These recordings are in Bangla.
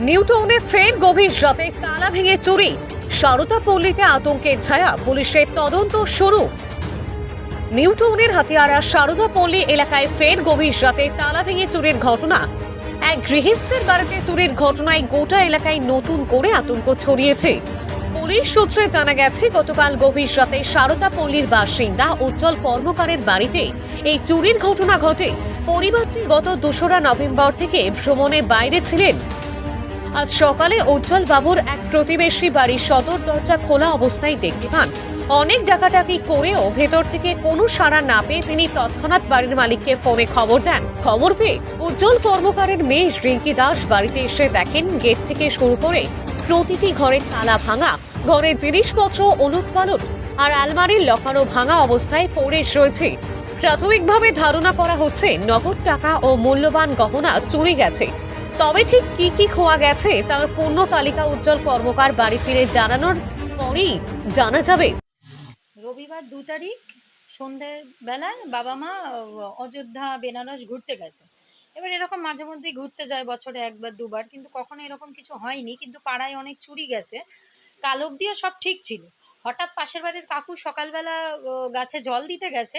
নিউটাউনে ফের গভীর রাতে তালা ভেঙে চুরি। সারদা পল্লীতে আতঙ্কের ছায়া, পুলিশের তদন্ত শুরু। নিউটাউনের হাতিয়ারা সারদা পল্লী এলাকায় ফের গভীর রাতে তালা ভেঙে চুরির ঘটনা। এক গৃহস্থের বাড়িতে চুরির ঘটনায় গোটা এলাকায় নতুন করে আতঙ্ক ছড়িয়েছে। পুলিশ সূত্রে জানা গেছে, গতকাল গভীর রাতে সারদা পল্লীর বাসিন্দা উজ্জ্বল কর্মকারের বাড়িতে এই চুরির ঘটনা ঘটে। পরিবারটি গত দোসরা নভেম্বর থেকে ভ্রমণে বাইরে ছিলেন। আজ সকালে উজ্জ্বল বাবুর এক প্রতিবেশী বাড়ির সদর দরজা খোলা অবস্থায় দেখতে পান। অনেক ডাকাটাকি করেও ভেতর থেকে কোনো সাড়া না পেয়ে তিনি তৎক্ষণাৎ বাড়ির মালিককে ফোনে খবর দেন। খবর পেয়ে উজ্জ্বল কর্মকারের মেয়ে রিঙ্কি দাস বাড়িতে এসে দেখেন, গেট থেকে শুরু করে প্রতিটি ঘরের তালা ভাঙা ঘরের জিনিসপত্র ওলট পালট আর আলমারির লকানো ভাঙা অবস্থায় পড়ে রয়েছে। প্রাথমিকভাবে ধারণা করা হচ্ছে, নগদ টাকা ও মূল্যবান গহনা চুরি গেছে। তবে ঠিক কি কি খোয়া গেছে তার পূর্ণ তালিকা উজ্জ্বল কর্মকার বাড়ি ফিরে জানানোর পরেই জানা যাবে। রবিবার দু তারিখ, সন্ধ্যের বেলায় বাবা মা অযোধ্যা, বেনারস ঘুরতে গেছে। এবার এরকম মাঝে মধ্যেই ঘুরতে যায় বছরে একবার, দুবার, কিন্তু কখনো এরকম কিছু হয়নি, কিন্তু পাড়ায় অনেক চুরি গেছে। কাল অবধিও সব ঠিক ছিল। হঠাৎ পাশের বাড়ির কাকু সকালবেলা গাছে জল দিতে গেছে।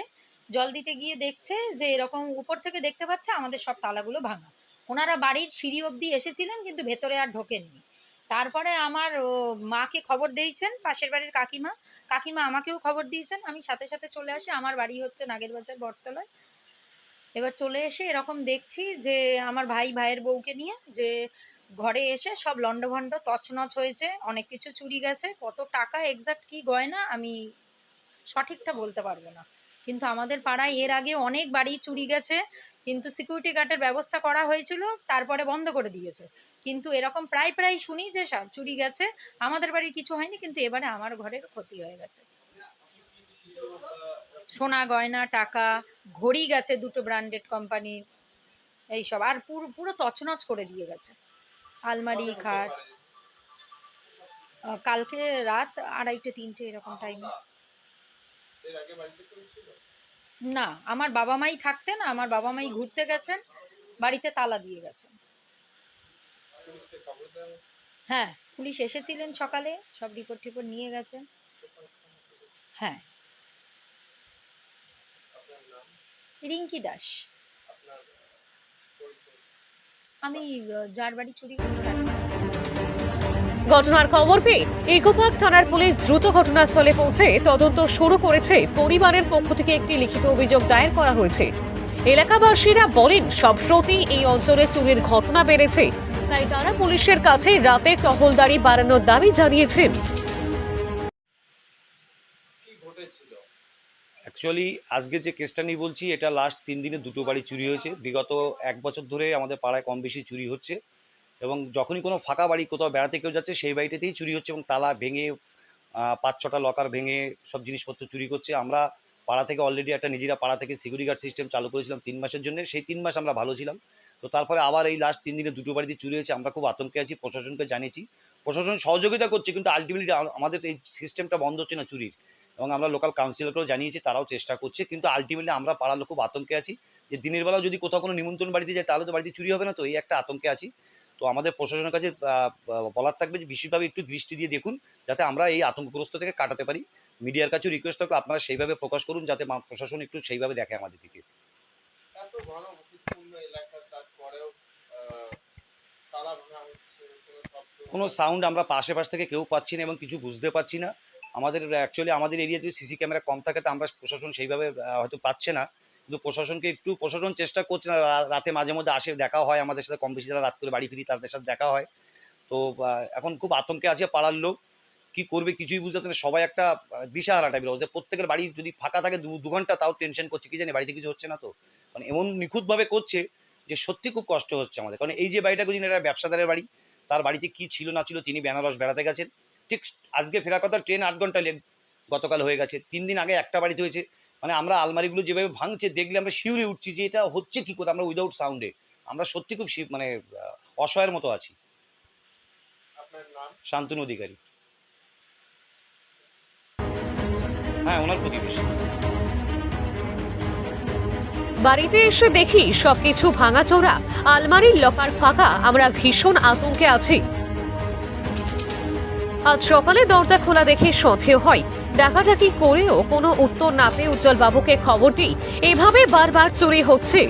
জল দিতে গিয়ে দেখছে যে এরকম উপর থেকে দেখতে পাচ্ছে আমাদের সব তালাগুলো ভাঙা। ওনারা বাড়ির সিঁড়ি অবধি এসেছিলেন, কিন্তু ভেতরে আর ঢোকেননি। তারপরে আমার মাকে খবর দিয়েছেন, পাশের বাড়ির কাকিমা। কাকিমা আমাকেও খবর দিয়েছেন। আমি সাথে সাথে চলে আসি। আমার বাড়ি হচ্ছে নাগেরবাজার বটতলায়। এবার চলে এসে এরকম দেখছি যে, আমার ভাই ভাইয়ের বউকে নিয়ে যে, ঘরে এসে সব লণ্ডভণ্ড তছনছ হয়েছে, অনেক কিছু চুরি গেছে। কত টাকা এক্সাক্ট কি গয়না আমি সঠিকটা বলতে পারব না। কিন্তু আমাদের পাড়ায় এর আগে অনেক বাড়ি চুরি গেছে। কিন্তু সিকিউরিটি গার্ডের ব্যবস্থা করা হয়েছিল তারপরে বন্ধ করে দিয়েছে। কিন্তু এরকম প্রায় প্রায় শুনি যে সা- চুরি গেছে আমাদের বাড়ির কিছু হয়নি কিন্তু এবারে আমার ঘরের ক্ষতি হয়ে গেছে। সোনা গয়না টাকা ঘড়ি গেছে দুটো ব্র্যান্ডেড কোম্পানির এইসব। আর পুরো পুরো তছনছ করে দিয়ে গেছে। আলমারি খাট। কালকে রাত আড়াইটে তিনটে এরকম টাইমে না আমার বাবা মাই থাকতেন আমার বাবা মাই ঘুরতে গেছেন বাড়িতে তালা দিয়ে গেছেন। হ্যাঁ পুলিশ এসেছিলেন সকালে সব রিপোর্ট টিপোর্ট নিয়ে গেছেন। হ্যাঁ। রিঙ্কি দাস। আমি যার বাড়ি চুরি তার ঘটনার খবর পেয়ে ইকোপার্ক থানার পুলিশ দ্রুত ঘটনাস্থলে পৌঁছে তদন্ত শুরু করেছে। পরিবারের পক্ষ থেকে একটি লিখিত অভিযোগ দায়ের করা হয়েছে। এলাকাবাসীরা বলেন সম্প্রতি এই অঞ্চলে চুরির ঘটনা বেড়েছে। তাই তারা পুলিশের কাছে রাতে টহলদারি বাড়ানোর দাবি জানিয়েছেন। অ্যাকচুয়ালি আজকে যে কেসটা নিয়ে বলছি এটা লাস্ট তিন দিনে দুটো বাড়ি চুরি হয়েছে। বিগত এক বছর ধরে আমাদের পাড়ায় কম বেশি চুরি হচ্ছে। এবং যখনই কোনো ফাঁকা বাড়ি কোথাও বেড়াতে কেউ যাচ্ছে, সেই বাড়িটাতেই চুরি হচ্ছে এবং তালা ভেঙে পাঁচ ছটা লকার ভেঙে সব জিনিসপত্র চুরি করছে। আমরা পাড়া থেকে অলরেডি একটা নিজেরা পাড়া থেকে সিকিউরিটি গার্ড সিস্টেম চালু করেছিলাম তিন মাসের জন্য। সেই তিন মাস আমরা ভালো ছিলাম। তো তারপরে আবার এই লাস্ট তিন দিনে দুটো বাড়িতে চুরি হয়েছে। আমরা খুব আতঙ্কে আছি, প্রশাসনকে জানিয়েছি। প্রশাসন সহযোগিতা করছে কিন্তু আলটিমেটলি আমাদের এই সিস্টেমটা বন্ধ হচ্ছে না চুরির। এবং আমরা লোকাল কাউন্সিলরকেও জানিয়েছি, তারাও চেষ্টা করছে। কিন্তু আলটিমেটলি আমরা পাড়ার লোক খুব আতঙ্কে আছি যে দিনের বেলাও যদি কোথাও কোনো নিমন্ত্রণ বাড়িতে যায়, তাহলে তো বাড়িতে চুরি হবে না। তো এই একটা আতঙ্কে আছি। তো আমাদের প্রশাসনের কাছে বলার থাকবে যে বিশেষভাবে একটু দৃষ্টি দিয়ে দেখুন যাতে আমরা এই আতঙ্কগ্রস্ত থেকে কাটাতে পারি। মিডিয়ার কাছেও রিকোয়েস্ট থাকবে আপনারা সেইভাবে প্রকাশ করুন যাতে প্রশাসন একটু সেইভাবে দেখে আমাদের দিকে। কোনো সাউন্ড আমরা আশেপাশ থেকে কেউ পাচ্ছি না এবং কিছু বুঝতে পারছি না। আমাদের অ্যাকচুয়ালি আমাদের এরিয়াতে সিসি ক্যামেরা কম থাকে তো আমরা প্রশাসন সেইভাবে হয়তো পাচ্ছে না। কিন্তু প্রশাসনকে একটু প্রশাসন চেষ্টা করছে না রাতে মাঝে মধ্যে আসে দেখা হয় আমাদের সাথে কম বেশি যারা রাত করে বাড়ি ফিরি তাদের সাথে দেখা হয়। তো এখন খুব আতঙ্কে আছে পাড়ার লোক। কি করবে কিছুই বুঝতে পারছে না সবাই একটা আহ, দিশাহারা টাইপের অবস্থা। প্রত্যেকের বাড়ি যদি ফাঁকা থাকে দু দু ঘণ্টা তাও টেনশন করছে কি জানি বাড়িতে কিছু হচ্ছে না তো। মানে এমন নিখুঁতভাবে করছে যে সত্যি খুব কষ্ট হচ্ছে আমাদের। কারণ এই যে বাড়িটা করছেন এটা ব্যবসাদারের বাড়ি তার বাড়িতে কি ছিল না ছিল তিনি বেনারস বেড়াতে গেছেন। ঠিক আজকে ফেরার কথা ট্রেন আট ঘণ্টা লেট গতকাল হয়ে গেছে। তিন দিন আগে একটা বাড়িতে হয়েছে। মানে আমরা আলমারিগুলো যেভাবে ভাঙছে দেখলে আমরা শিউরে উঠছি যে এটা হচ্ছে কি করে আমরা উইদাউট সাউন্ডে আমরা সত্যি খুব শি- মানে অসহায়ের মতো আছি। শান্তনু অধিকারী। হ্যাঁ ওনার প্রতিবেশী। বাড়িতে এসে দেখি সবকিছু ভাঙাচোরা। আলমারির লকার ফাঁকা আমরা ভীষণ আতঙ্কে আছি। আজ সকালে দরজা খোলা দেখে সন্ধেহ হয়। ডাকাডাকি করেও কোনো উত্তর না পেয়ে উজ্জ্বল বাবুকে খবর দিই এভাবে বারবার চুরি হচ্ছে।